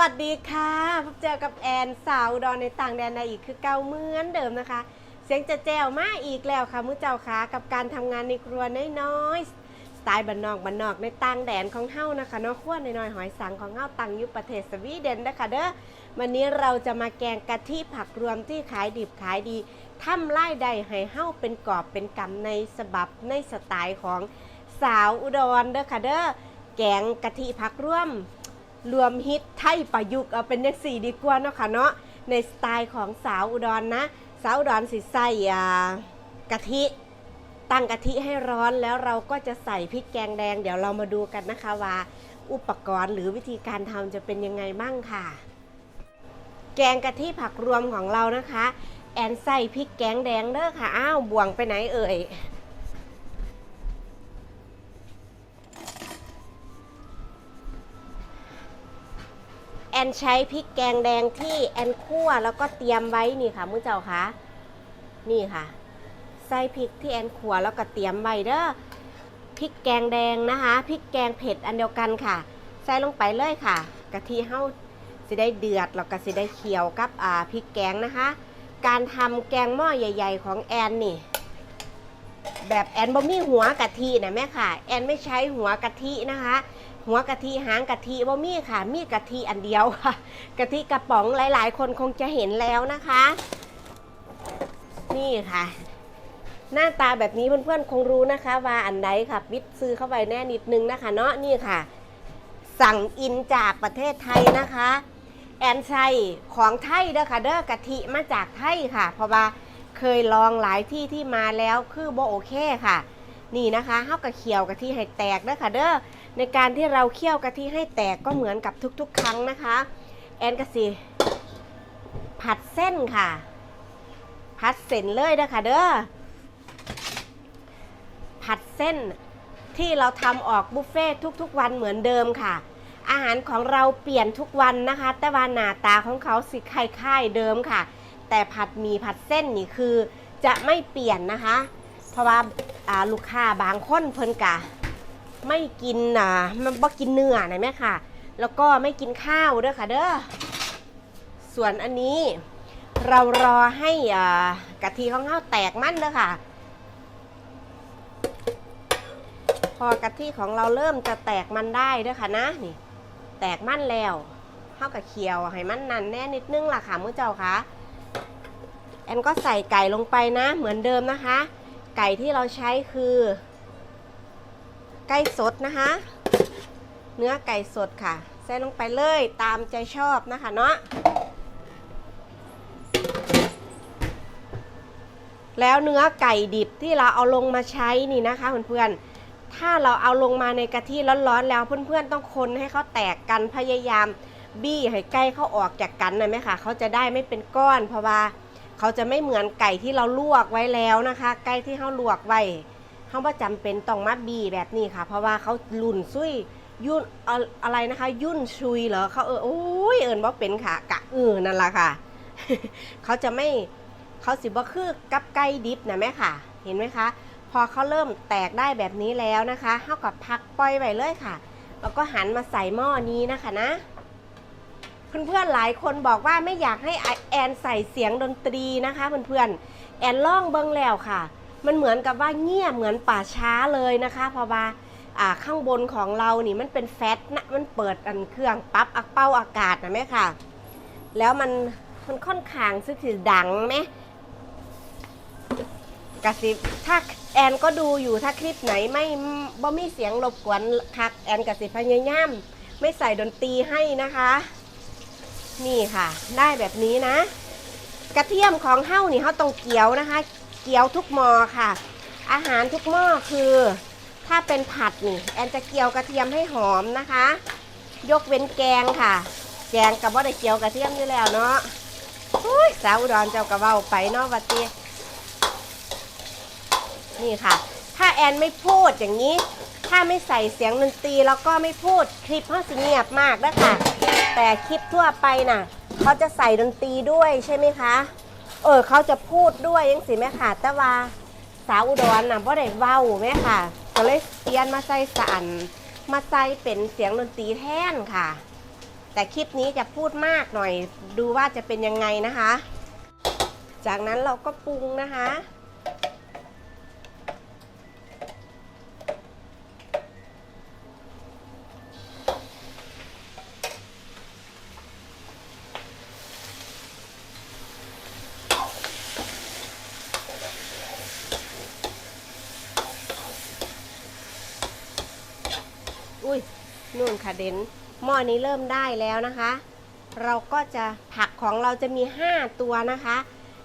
วัสดีค่ะพบเจอกับแอนสาวอุดอนในต่างแดนในอีกคือเก่าเหมือนเดิมนะคะ เสียงจะแจวมาอีกแล้วค่ะมือเจ้าค่ะกับการทำงานในครัวน้อยๆสไตล์บันนอกบันนอกในต่างแดนของเฮ้านะคะเนอกขั้วน้อยหอยสังของเฮ้าตังยุประเทศสวีเดนนะคะเด้อวันนี้เราจะมาแกงกะทิผักรวมที่ขายดิบขายดีทำไล่ใดให้เฮ้าเป็นกรอบเป็นกำในสบับในสไตล์ของสาวอุดรเด้อค่ะเด้อแกงกะทิผักรวม รวมฮิตไทยประยุกต์เอาเป็นยังสี่ดีกว่าเนาะค่ะเนาะในสไตล์ของสาวอุดรนะ สาวอุดรสิใส่กะทิตั้งกะทิให้ร้อนแล้วเราก็จะใส่พริกแกงแดง เดี๋ยวเรามาดูกันนะคะว่าอุปกรณ์หรือวิธีการทำจะเป็นยังไงบ้างค่ะ แกงกะทิผักรวมของเรานะคะ แอนใส่พริกแกงแดงเด้อค่ะ อ้าวบ่วงไปไหนเอ่ย แอนใช้พริกแกงแดงที่แอนคั่วแล้วก็เตรียมไว้นี่ค่ะมื้อเจ้าคะนี่ค่ะ ใส่พริกที่แอนขัวแล้วก็เตรียมไว้เด้อพริกแกงแดงนะคะพริกแกงเผ็ดอันเดียวกันค่ะ ใส่ลงไปเลยค่ะกะทิเฮาสิได้เดือดแล้วก็สิได้เคี่ยวกับอ่าพริกแกงนะคะ การทำแกงหม้อใหญ่ ๆ ของแอนนี่ แบบแอนบ่มีหัวกะทินะแม่ค่ะ แอนไม่ใช้หัวกะทินะคะ หัวกะทิหางกะทิบ่มีค่ะ มีกะทิอันเดียวค่ะกะทิกระป๋องหลายๆ คนคงจะเห็นแล้วนะคะ นี่ค่ะ หน้าตาแบบนี้เพื่อนๆคงรู้นะคะ ว่าอันใดค่ะวิทย์ซื้อเข้าไปแน่นิดนึงนะคะ เนาะนี่ค่ะ สั่งอินจากประเทศไทยนะคะ แอนไซของไทยเด้อค่ะเด้อกะทิมาจากไทยค่ะ เพราะว่าเคยลองหลายที่ที่มาแล้วคือโบโอเคค่ะ นี่นะคะเฮากะเคี่ยวกะทิให้แตกเด้อค่ะเด้อ ในการที่เราเคี่ยวกะทิให้แตกก็เหมือนกับทุกๆ ครั้งนะคะ แอนกะสิผัดเส้นค่ะ ผัดเส้นเลยเด้อค่ะเด้อผัดเส้นที่เราทำออกบุฟเฟ่ทุกๆ วันเหมือนเดิมค่ะ อาหารของเราเปลี่ยนทุกวันนะคะ แต่ว่าหน้าตาของเขาสิคล้ายๆเดิมค่ะ แต่ผัดหมีผัดเส้นนี่คือจะไม่เปลี่ยนนะคะ เพราะว่าอ่าลูกค้าบางคนเพิ่นกะ ไม่กินอ่ามันบ่กินเนื้อนะแม่ค่ะ แล้วก็ไม่กินข้าวด้วยค่ะเด้อส่วนอันนี้เรารอให้กะทิของข้าวแตกมันเด้อค่ะ พอกะทิของเราเริ่มจะแตกมันได้เด้อค่ะนะนี่ แตกมันแล้วเท่ากับเคี่ยวให้มันนันแน่นิดนึงล่ะค่ะมื้อเจ้าคะแอนก็ใส่ไก่ลงไปนะ เหมือนเดิมนะคะ ไก่ที่เราใช้คือ ไก่สดนะคะ เนื้อไก่สดค่ะ ใส่ลงไปเลยตามใจชอบนะคะเนาะแล้วเนื้อไก่ดิบที่เราเอาลงมาใช้นี่นะคะเพื่อนๆ ถ้าเราเอาลงมาในกะทิร้อนๆแล้วเพื่อนๆ ต้องคนให้เขาแตกกันพยายาม บี้ให้ไก่เขาออกจากกันนะไหมคะเขาจะได้ไม่เป็นก้อนเพราะว่าเขาจะไม่เหมือนไก่ที่เราลวกไว้แล้วนะคะ ไก่ที่เขาลวกไว้ เขาว่าจำเป็นต้องมาบี้แบบนี้ค่ะ เพราะว่าเขาลุ่นซุยยุ่นอะไรนะคะ ยุ่นชุยเหรอเขาเออโอ้ยเอิญว่าเป็นค่ะ กะเออนั่นละค่ะ เขาจะไม่เขาสิบ่คือกับไก่ดิบนะแม่ค่ะ เห็นไหมคะ พอเขาเริ่มแตกได้แบบนี้แล้วนะคะเท่ากับพักปล่อยไว้เลยค่ะ แล้วก็หันมาใส่หม้อนี้นะคะนะเพื่อนๆหลายคนบอกว่าไม่อยากให้แอนใส่เสียงดนตรีนะคะเพื่อนๆแอนล่องเบิ้งแล้วค่ะ มันเหมือนกับว่าเงียบเหมือนป่าช้าเลยนะคะเพราะว่าอ่าข้างบนของเรานี่มันเป็นแฟตนะมันเปิดอันเครื่องปั๊บอักเป้าอากาศนะแม่ค่ะ แล้วมันมันค่อนข้างซึ่งสิดังไหมกระสิถ้าแอนก็ดูอยู่ถ้าคลิปไหนไม่บ่มีเสียงรบกวนคักแอนกระสิพยายามไม่ใส่ดนตรีให้นะคะ นี่ค่ะ ได้แบบนี้นะ กระเทียมของเฮ้านี่เฮาต้องเกี๊ยวนะคะ เกี๊ยวทุกหมอค่ะ อาหารทุกหม้อคือ ถ้าเป็นผัดนี่แอนจะเกี๊ยวกระเทียมให้หอมนะคะ ยกเว้นแกงค่ะ แกงกับว่าได้เกี๊ยวกระเทียมอยู่แล้วเนาะอุ้ยสาวอุดรเจ้ากระเว้าไปเนาะวัดเตีนี่ค่ะ ถ้าแอนไม่พูดอย่างนี้ ถ้าไม่ใส่เสียงดนตรีแล้วก็ไม่พูดคลิปเขาสิเงียบมากนะค่ะแต่คลิปทั่วไปน่ะเขาจะใส่ดนตรีด้วยใช่ไหมคะ เออเขาจะพูดด้วยยังสิแม่ค่ะ แต่ว่าสาวอุดรน่ะบ่ได้เว้าแม่ค่ะ ก็เลยเปลี่ยนมาใส่สันมาใส่เป็นเสียงดนตรีแทนค่ะ แต่คลิปนี้จะพูดมากหน่อย ดูว่าจะเป็นยังไงนะคะ จากนั้นเราก็ปรุงนะคะ อุ้ยนู่นค่ะเด่นหม้อนี้เริ่มได้แล้วนะคะ เราก็จะผักของเราจะมี 5 ตัวนะคะ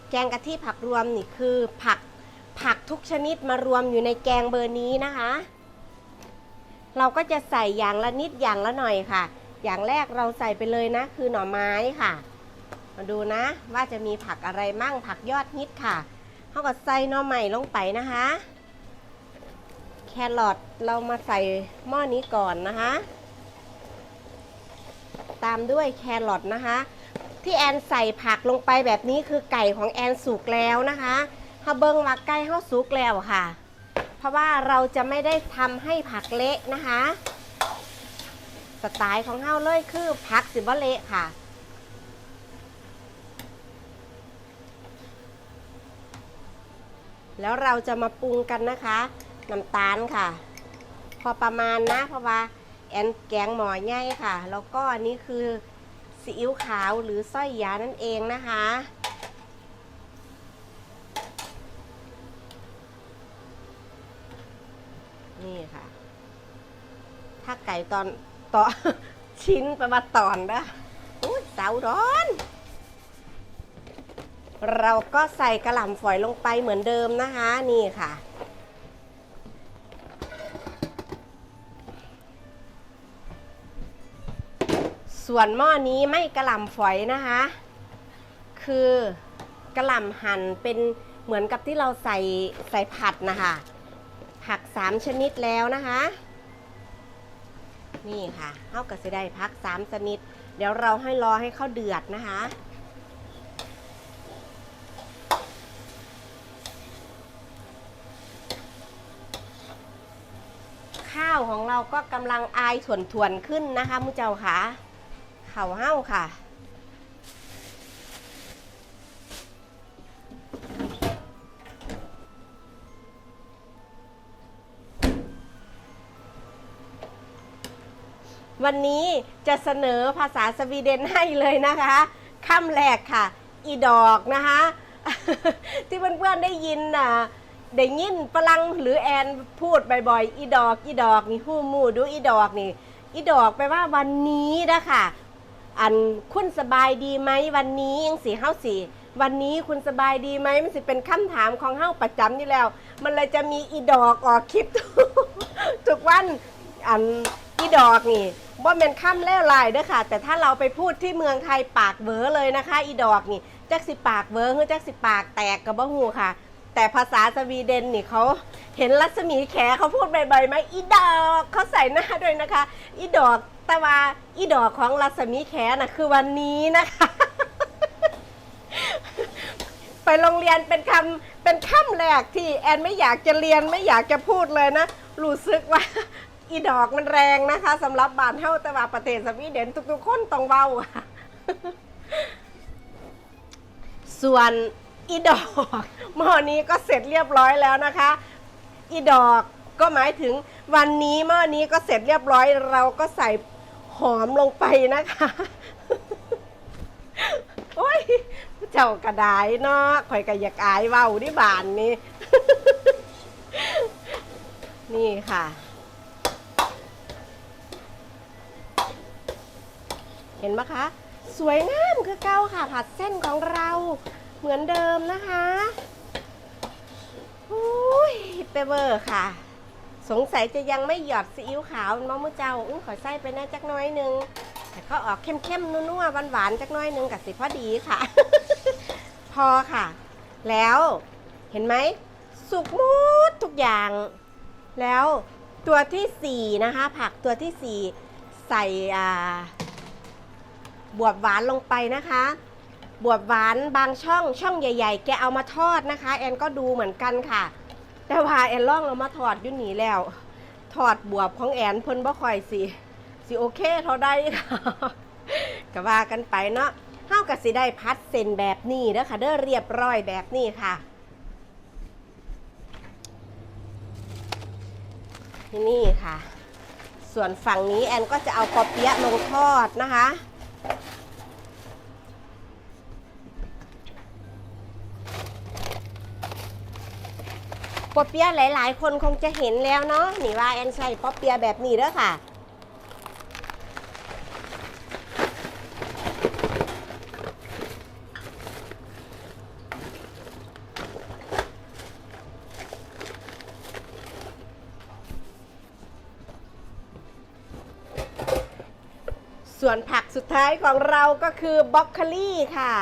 แกงกะทิผักรวมนี่คือผักผักทุกชนิดมารวมอยู่ในแกงเบอร์นี้นะคะ เราก็จะใส่อย่างละนิดอย่างละหน่อยค่ะ อย่างแรกเราใส่ไปเลยนะ คือหน่อไม้ค่ะ มาดูนะว่าจะมีผักอะไรมั่งผักยอดฮิตค่ะเขาก็ใส่หน่อใหม่ลงไปนะคะ แครอทเรามาใส่หม้อนี้ก่อนนะคะ ตามด้วยแครอทนะคะ ที่แอนใส่ผักลงไปแบบนี้คือไก่ของแอนสุกแล้วนะคะเฮาเบิ้งว่าไก่เฮาสุกแล้วค่ะ เพราะว่าเราจะไม่ได้ทำให้ผักเละนะคะ สไตล์ของเฮาเลยคือผักสิบเละค่ะแล้วเราจะมาปรุงกันนะคะ น้ำตาลค่ะ พอประมาณนะเพราะว่าแอนแกงหมอใหญ่ค่ะ แล้วก็อันนี้คือซีอิ๊วขาวหรือสร้อยยานั่นเองนะคะ นี่ค่ะ ถ้าไก่ตอนต่อชิ้นประมาณตอนนะอุ้ยเสาร้อน เราก็ใส่กระหล่ำฝอยลงไปเหมือนเดิมนะคะ นี่ค่ะ ส่วนหม้อนี้ไม่กระหล่ำฝอยนะคะ คือกระหล่ำหั่นเป็นเหมือนกับที่เราใส่ใส่ผัดนะคะ ผักสามชนิดแล้วนะคะ นี่ค่ะเท่ากับจะได้พักสามชนิด เดี๋ยวเราให้รอให้เขาเดือดนะคะข้าวของเราก็กำลังอายถ่วนๆขึ้นนะคะมุเจ้าค่ะ เข่าเห้าค่ะ วันนี้จะเสนอภาษาสวีเดนให้เลยนะคะค่ำแรกค่ะ อีดอกนะคะ ที่เพื่อนๆได้ยินน่ะได้ยินฝรั่งหรือแอนพูดบ่อยๆ อีดอก อีดอกนี่หู้มู่ดูอีดอกนี่ อีดอกแปลว่าวันนี้นะคะ อันคุณสบายดีไหมวันนี้ยังสีเฮาสีวันนี้คุณสบายดีไหมมันสิเป็นคำถามของเฮาประจำนี่แล้ว มันเลยจะมีอีดอกออกคลิป ทุกวันอันอีดอกนี่ว่าเป็นคำแล้วลายเด้อค่ะ แต่ถ้าเราไปพูดที่เมืองไทยปากเวอเลยนะคะ อีดอกนี่จักสิปากเวอหรือจักสิปากแตกกับบ่หูค่ะ แต่ภาษาสวีเดนนี่เขาเห็นรัศมีแขเขาพูดใบๆไหมอีดอกเขาใส่หน้าด้วยนะคะ อีดอกต่ว่าอีดอกของรัศมีแขน่ะคือวันนี้นะคะ ไปโรงเรียนเป็นคำเป็นคำแรกที่แอนไม่อยากจะเรียนไม่อยากจะพูดเลยนะรู้สึกว่าอีดอกมันแรงนะคะสำหรับบานเท่าต่ว่าประเทศสวีเดนทุกๆคนต้องเว้าส่วน อีดอกหม้อนี้ก็เสร็จเรียบร้อยแล้วนะคะ อีดอกก็หมายถึงวันนี้หม้อนี้ก็เสร็จเรียบร้อย เราก็ใส่หอมลงไปนะคะ โอ้ยเจ้ากระไดเนาะข่อยก็อยากอายเว้าดิบานนี้นี่ค่ะ เห็นไหมคะ สวยงามคือเก้าค่ะ ผัดเส้นของเรา เหมือนเดิมนะคะอุ้ยเปเวอร์ค่ะ สงสัยจะยังไม่หยอดซีอิ๊วขาวน้องมือเจ้าอุ้ขอใส่ไปนะจักน้อยนึงแต่ก็ออกเข้มๆนัวๆหวานๆจักน้อยนึงกับสิพอดีค่ะ พอค่ะ แล้วเห็นไหมสุกหมดทุกอย่าง แล้วตัวที่สี่นะคะ ผักตัวที่สี่ใส่บวบหวานลงไปนะคะ บวบหวานบางช่องช่องใหญ่ ๆ แกเอามาทอดนะคะ แอนก็ดูเหมือนกันค่ะ แต่ว่าแอนล่องเอามาทอดยู่นหนีแล้ว ทอดบวบของแอนเพิ่นบ่ค่อยสิสิโอเคเท่าได้ค่ะก็ว่ากันไปเนาะเฮาก็สิได้พัดเส้นแบบนี้เด้อค่ะเด้อเรียบร้อยแบบนี้ค่ะที่นี่ค่ะ ส่วนฝั่งนี้แอนก็จะเอาปอเปี๊ยะลงทอดนะคะ ปอเปี๊ยะหลาย ๆ คนคงจะเห็นแล้วเนาะนี่ว่าแอนใช้ปอเปี๊ยะแบบนี้เด้อค่ะ ส่วนผักสุดท้ายของเราก็คือบล็อกโคลี่ค่ะ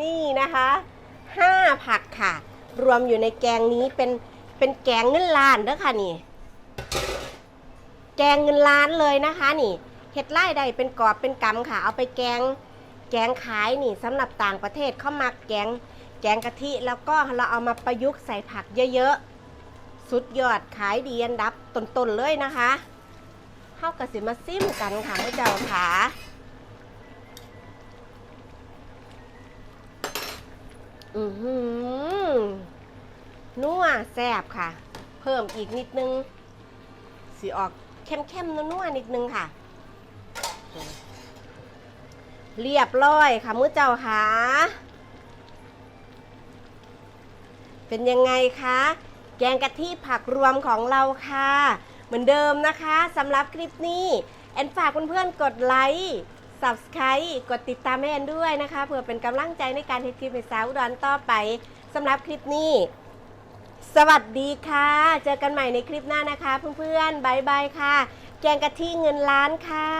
นี่นะคะห้าผักค่ะ รวมอยู่ในแกงนี้เป็น เป็นแกงเงินล้านเด้อค่ะนี่ แกงเงินล้านเลยนะคะนี่เห็ดไล่ใดเป็นกรอบเป็นกำค่ะ เอาไปแกงแกงขายนี่สำหรับต่างประเทศเขามาแกงแกงกะทิแล้วก็เราเอามาประยุกต์ใส่ผักเยอะๆ สุดยอดขายดีอันดับต้นๆเลยนะคะเข้ากับสิมาซิมกันค่ะพระเจ้าค่ะอือหือ นัวแซ่บค่ะ เพิ่มอีกนิดนึงสีออกเข้มๆนัวๆนิดนึงค่ะ เรียบร้อยค่ะมือเจ้าค่ะเป็นยังไงคะแกงกะทิผักรวมของเราค่ะ เหมือนเดิมนะคะสำหรับคลิปนี้แอนฝากเพื่อนๆกดไลค์ Subscribe กดติดตามให้แอนด้วยนะคะ เพื่อเป็นกำลังใจในการเทคคลิปในสาวอุดรต่อไปสำหรับคลิปนี้ สวัสดีค่ะ เจอกันใหม่ในคลิปหน้านะคะ เพื่อนๆบายบายค่ะ แกงกะทิเงินล้านค่ะ